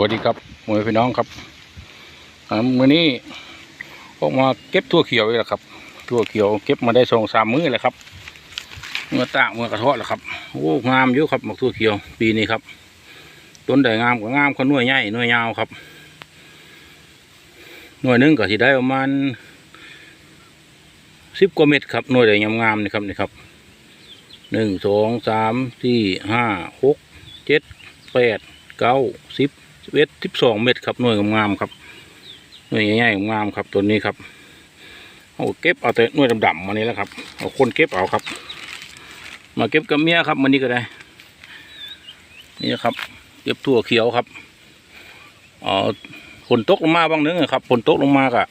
วัสดีครับหมวยพี่น้องครับอ่ามื้อนี้ออกมาเก็บทั่วเขียวอีกแล้วครับทั่วเขียวเก็บมาได้สองสามมื้อแล้วครับเมื่อตากเมื่อกระเทาะแล้วครับโอ้งามอยู่ครับหมกทั่วเขียว ปีนี้ครับ ต้นใดงามก็งามก็หน่วยใหญ่หน่วยยาวครับ หน่วยหนึงก็สิได้ประมาณสิบกว่าเม็ดครับหน่วยใดงามๆนี่ครับนี่ครับหนึ่งสองสามสี่ห้าหกเจ็ดแปดเก้าสิบ สิบเอ็ดสิบสองเม็ดครับหน่วยงามครับหน่วยใหญ่ๆงามครับตัวนี้ครับเอาเก็บเอาแต่หน่วยดำๆมานี่แหล้วครับเอาคนเก็บเอาครับ มาเก็บกับเมียครับมันนี้ก็ได้ นี่ครับ เก็บถั่วเขียวครับเอาฝนตกลงมาบางนึงอะครับฝนตกลงมากะ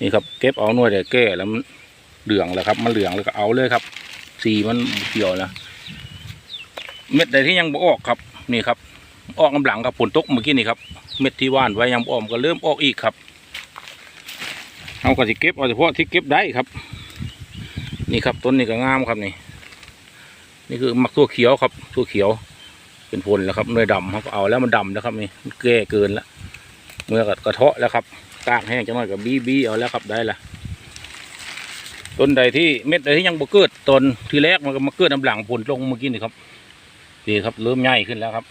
นี่ครับ เก็บเอาหน่วยแต่แก่แล้วมันเหลืองแล้วครับ มันเหลืองแล้วก็เอาเลยครับ สีมันเขียวแล้วเม็ดใดที่ยังบ่ออกครับ นี่ครับ ออกกำลังครับฝนตกเมื่อกี้นี่ครับ เม็ดที่ว่านไว้ยังบ่ออมก็เริ่มออกอีกครับเอาก็สิเก็บเอาเฉพาะที่เก็บได้ครับ นี่ครับต้นนี้ก็งามครับนี่ นี่คือมักทั่วเขียวครับทั่วเขียว เป็นผลแล้วครับเนยดำเขาก็เอาแล้วมันดำแล้วครับนี่มันแก่เกินล้วเมื่อก็กระเทาะแล้วครับตากแห้งจังหน่อยกับบี้บี้เอาแล้วครับได้ละต้นใดที่เม็ดใดที่ยังบ่เกิดต้นที่แรกมันก็มาเกิดน้ำหลังผลลงเมื่อกี้นี่ครับนี่ครับเริ่มใหญ่ขึ้นแล้วครับ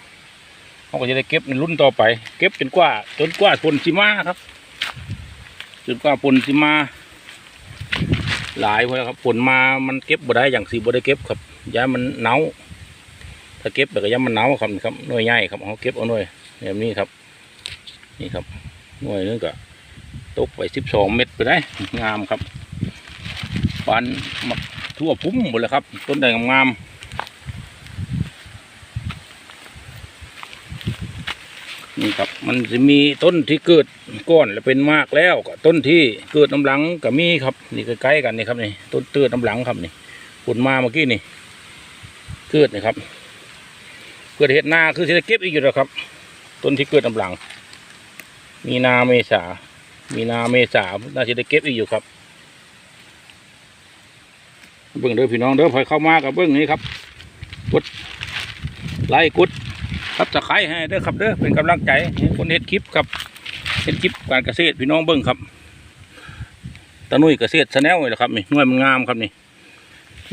เขาก็จะได้เก็บในรุ่นต่อไป เก็บจนกว่าจนกว่าผลสิมาครับจนกว่าผลสิมา หลายพอแล้วครับผลมามันเก็บบ่ได้อย่างสีบ่ได้เก็บครับย้ามันเน่าถ้าเก็บแบบก็ย้ามันเน่าครับนี่ครับหน่วยใหญ่ครับเขาเก็บเอาหน่วยแบบนี้ครับ นี่ครับหน่วยนึงก็ตกไปสิบสองเม็ดไปได้งามครับปานมาทั่วพุ่มหมดเลยครับ ต้นใดงามๆ นี่ครับมันจะมีต้นที่เกิดก้อนแล้วเป็นมากแล้วก็ต้นที่เกิดน้ำหลังก็มีครับ นี่ใกล้ๆกันนี่ครับนี่ต้นเตือน้ำหลังครับนี่ผลมาเมื่อกี้นี่ เกิดนี่ครับ เกิดเห็ดนาคือจะเก็บอีกอยู่แล้วครับ ต้นที่เกิดน้ำหลัง มีนาเมษา มีนาเมษาน่าจะได้เก็บอีกอยู่ครับเบิ้งเด้อพี่น้องเด้อพอเข้ามากับเบิ้งนี้ครับกดไลค์กด ครับตะไครให้เด้อครับเด้อเป็นกำลังใจให้คนเฮ็ดคลิปครับเฮ็ดคลิปการเกษตรพี่น้องเบิ้งครับตะนุ่ยเกษตรชาแนลเลยครับนี่หน่วยมันงามครับนี่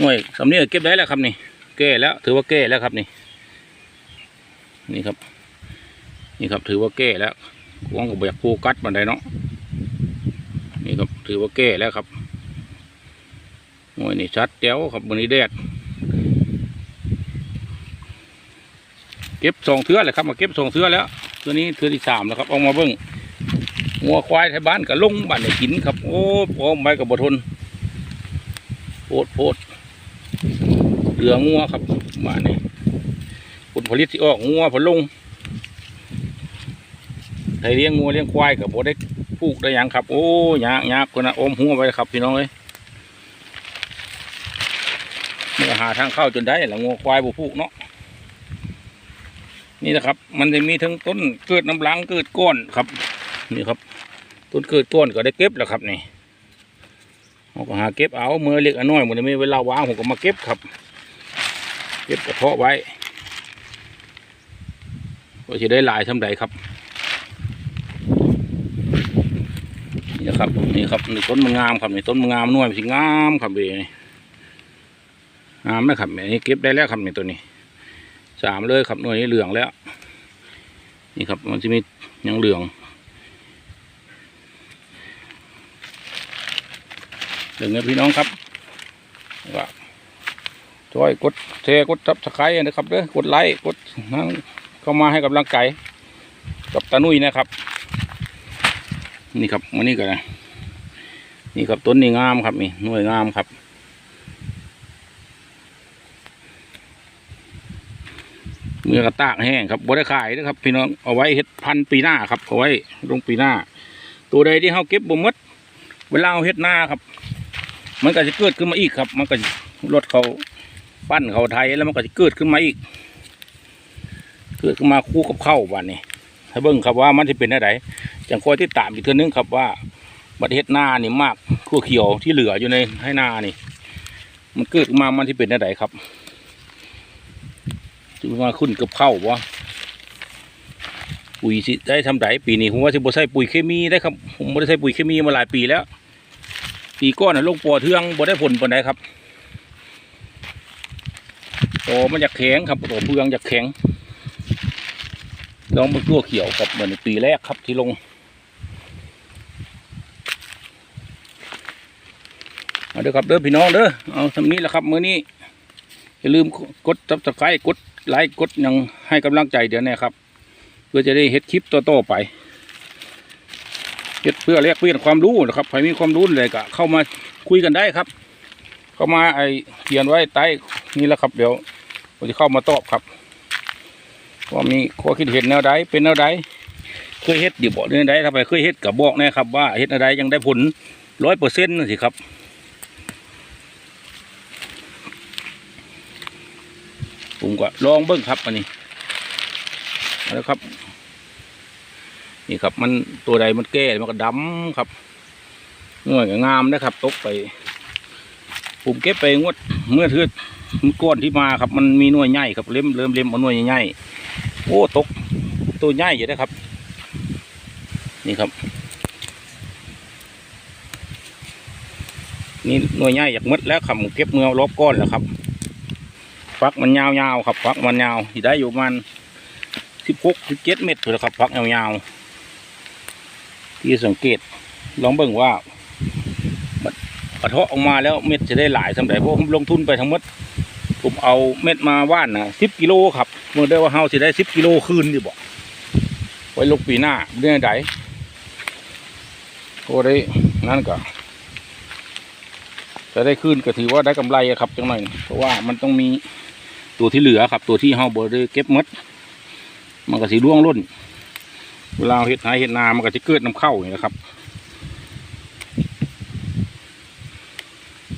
หน่วยสำเนียเก็บได้แล้วครับนี่แก่แล้ว ถือว่าแก่แล้วครับนี่นี่ครับ นี่ครับถือว่าแก่แล้วหวงกับอยากโฟกัสมันได้เนาะนี่ครับถือว่าแก่แล้วครับหน่วยนี่ชัดแจ๋วครับวันนี้แดด เก็บสองเทือเลยครับมาเก็บสองเทือแล้วตัวนี้เทือที่สามแล้วครับเอามาเบิ้งงัวควายไทยบ้านกับลงบ้านเนี่ยกินครับ โอ้พอไปกับบทนโพดโพดเหลืองัวครับบ้านนี่ผลผลิตที่ออกงัวผลลงไทยเลี้ยงงัวเลี้ยงควายกับโบได้ปลูกได้ยังครับ โอ้ยากยากคนนะอมหัวไปครับพี่น้องเอ้ยเมื่อหาทางเข้าจนได้ล้วงัวควายบุผูกเนาะ นี่นะครับ มันจะมีทั้งต้นเกิดน้ำหลังเกิดก้อนครับ นี่ครับ ต้นเกิดก้อนก็ได้เก็บแล้วครับนี่เราก็หาเก็บเอาเมื่อเล็กอน้อยมันไม่เวลาวางผมก็มาเก็บครับ เก็บกระเพาะไว้ก็จะได้หลายทำใดครับนี่ครับนี่ครับนี่ต้นมันงามครับนี่ต้นมันงามน่วยมันสิงามครับเบนี่งามไหมครับอันนี้เก็บได้แล้วครับนี่ตัวนี้ สามเลยครับหน่วยนี้เหลืองแล้ว นี่ครับมันจะมียังเหลือง เหลืองนี่พี่น้องครับว่าช่วยกดแชร์กดซับสไครต์นะครับเด้อกดไลค์กดนั่งเข้ามาให้กำลังใจกับตานุ่ยนะครับ นี่ครับมันนี่กันนะนี่ครับต้นนี้งามครับนี่หน่วยงามครับ เมื่อกระตากแห้งครับบ่ได้ขายนะครับพี่น้องเอาไว้เฮ็ดพันปีหน้าครับเอาไว้ลงปีหน้า ตัวใดที่เขาเก็บบ่หมดเวลาเอาเฮ็ดหน้าครับ มันก็จะเกิดขึ้นมาอีกครับ มันก็รถเขาปั้นเขาไทยแล้วมันก็จะเกิดขึ้นมาอีก เกิดขึ้นมาคู่กับเข้าวันนี้ถ้าเบิ่งครับว่ามันจะเป็นอะไรจังคอยที่ตามอีกเทื่อนึงครับว่าบัดเฮ็ดหน้านี่มากขั้วเขียวที่เหลืออยู่ในให้หน้านี่ มันเกิดขึ้นมามันที่เป็นอะไรครับ มาขึ้นกับเข้าวะปุ๋ยสิได้ทำไดปีนี้ผมว่าสิบ่ใส่ปุ๋ยเคมีได้ครับผมบ่ได้ใส่ปุ๋ยเคมีมาหลายปีแล้ว ปีก้อนน่ะลงปอเทืองบ่ได้ผลปานใดครับโตมันจะแข็งครับโตเพืองจะแข็งลองมาตัวเขียวครับเหมือนปีแรกครับที่ลงเอาเด้อครับเด้อพี่น้องเด้อเอาทำนี้แหละครับมื้อนี้อย่าลืมกดซับสไครต์กด ไลค์กดยังให้กำลังใจเดี๋ยวนี้ครับ เพื่อจะได้เฮ็ดคลิปต่อๆไปเฮ็ดเพื่อแลกเปลี่ยนความรู้นะครับใครมีความรู้อะไรก็เข้ามาคุยกันได้ครับ เข้ามาไอเขียนไว้ใต้นี่แหละครับ เดี๋ยวผมจะเข้ามาตอบครับว่ามีข้อคิดเห็นแนวใดเป็นแนวใดเคยเฮ็ดอยู่บ่แนวใดถ้าไปเคยเฮ็ดกับบอกแน่ครับว่าเฮ็ดแนวใดยังได้ผลร้อยเปอร์เซ็นต์สิครับ ผมก็ลองเบิ้งครับอันนี้เอาละครับ นี่ครับมันตัวใดมันแก่มันก็ดำครับหน่วยงามนะครับ ตกไป ผมเก็บไปงวดเมื่อเทือมันก้อนที่มาครับ มันมีหน่วยใหญ่ครับเล่มเริ่มเล่มอาหน่วยใหญ่โอ้ตกตัวใหญ่อยู่นะครับ นี่ครับ นี่หน่วยใหญ่อยากหมดแล้วครับผมเก็บเมื่อรอบก้อนแล้วครับ ฟักมันยาวๆครับฟักมันยาวที่ได้อยู่มันสิบหกสิบเจ็ดเมตรเลยครับฟักยาวๆที่สังเกตลองเบิ่งว่ามันกระเทาะออกมาแล้วเม็ดจะได้หลายสำหรับเพราะผมลงทุนไปทั้งหมด ผมเอาเม็ดมาว่านนะสิบกิโลครับเมื่อได้ว่าเฮาสิได้สิบกิโลคืนดีบ่ไว้ลงปีหน้าเดือนใดโอ้ได้นั่นก็จะได้ขึ้นก็ถือว่าได้กำไรครับจังหน่อยเพราะว่ามันต้องมี ตัวที่เหลือครับ ตัวที่เฮาบ่ได้เก็บหมดมันก็สีร่วงล้นเวลาเห็ดหายเห็ดนามันก็จะเกิดน้ำเข้าอย่างนี้นะครับ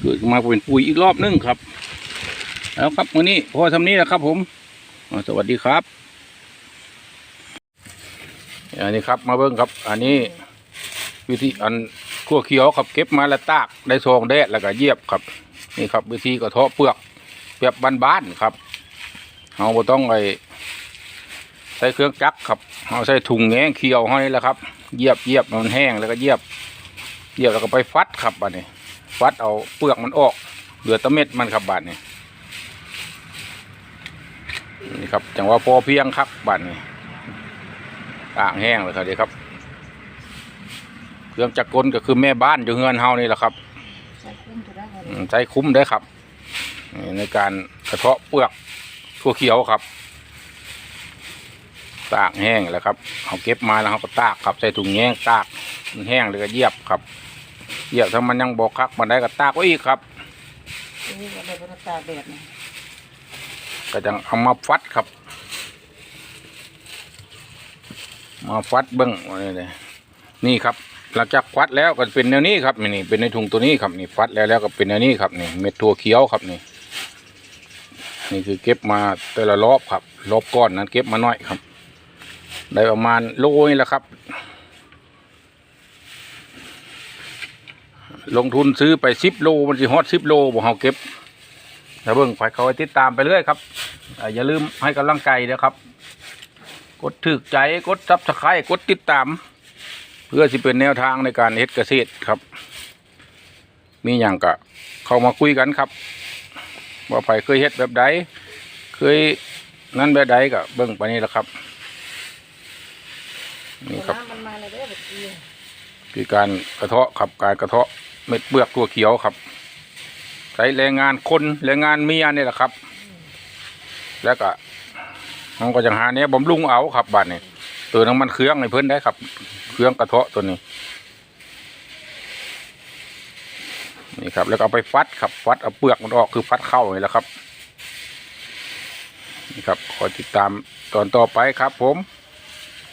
เกิดมาเป็นปุ๋ยอีกรอบนึงครับ แล้วครับวันนี้พอทำนี้แหละครับ ผมสวัสดีครับอันนี้ครับมาเบิ้งครับ อันนี้วิธีอันขั้วเขียวครับเก็บมาแล้วตากได้ซองแดดแล้วก็เยียบครับ นี่ครับ วิธีกระเทาะเปลือก แบบบ้านๆครับเราบ่ต้องไปใส่เครื่องจักรครับเราใส่ถุงแงงเขียวให้แล้วครับเยียบเยียบมันแห้งแล้วก็เยียบเยียบแล้วก็ไปฟัดครับบัดนี้ ฟัดเอาเปลือกมันออก เหลือแตะเม็ดมันครับบาดนี้นี่ครับจังว่าพอเพียงครับบาดนี้ต่างแห้งเลยครับเดี๋ยวครับ เครื่องจักรกลก็คือแม่บ้านอยู่เฮือนเฮานี่แหละครับใส่คุ้มจะได้ไหมอืมใช้คุ้มได้ครับนี่ ในการกระเทาะเปลือกทั่วเขียวครับ ตากแห้งแล้วครับเอาเก็บมาแล้วเขาก็ตากครับใส่ถุงแห้งตากมันแห้งเลยก็เยียบครับเยียบถ้ามันยังบอกคักมันได้ก็ตากไว้อีกครับนี่ก็เลยบรรตากแดดนะก็จะเอามาฟัดครับ มาฟัดเบิ้งไว้เลยนี่ครับหลังจากฟัดแล้วก็เป็นแนวนี้ครับนี่เป็นในถุงตัวนี้ครับนี่ฟัดแล้วแล้วก็เป็นแนวนี้ครับนี่เม็ดถั่วเขียวครับนี่ นี่คือเก็บมาแต่ละรอบครับ รอบก้อนนั้นเก็บมาน้อยครับ ได้ประมาณโลนี่แหละครับ ลงทุนซื้อไปสิบโลมันสิฮอดสิบโลบ่เฮาเก็บแล้วเบิ่งไปเขาไปติดตามไปเรื่อยครับอ่อย่าลืมให้กำลังใจนะครับ กดถึกใจกดซับสไครต์กดติดตาม เพื่อสิเป็นแนวทางในการเฮ็ดเกษตรครับ มีอย่างก็เข้ามาคุยกันครับ ว่าไปเคยเฮ็ดแบบใดเคยนั้นแบบใดก็เบิ่งไปนี่แหละครับ นี่ครับมันมาเลยเด้แบบนี้คือการกระเทาะครับการกระเทาะเม็ดเปลือกตัวเขียวครับ ใช้แรงงานคนแรงงานเมียนี่แหละครับ แล้วก็มันก็จะหาเนี้ยบำรุงเอาครับบัดนี้ตัวน้ำมันเครื่องในเพิ่อนได้ครับ เครื่องกระเทาะตัวนี้ นี่ครับ แล้วก็เอาไปฟัดครับฟัดเอาเปลือกมันออกคือฟัดเข้านี่แล้วครับ นี่ครับคอยติดตามตอนต่อไปครับผม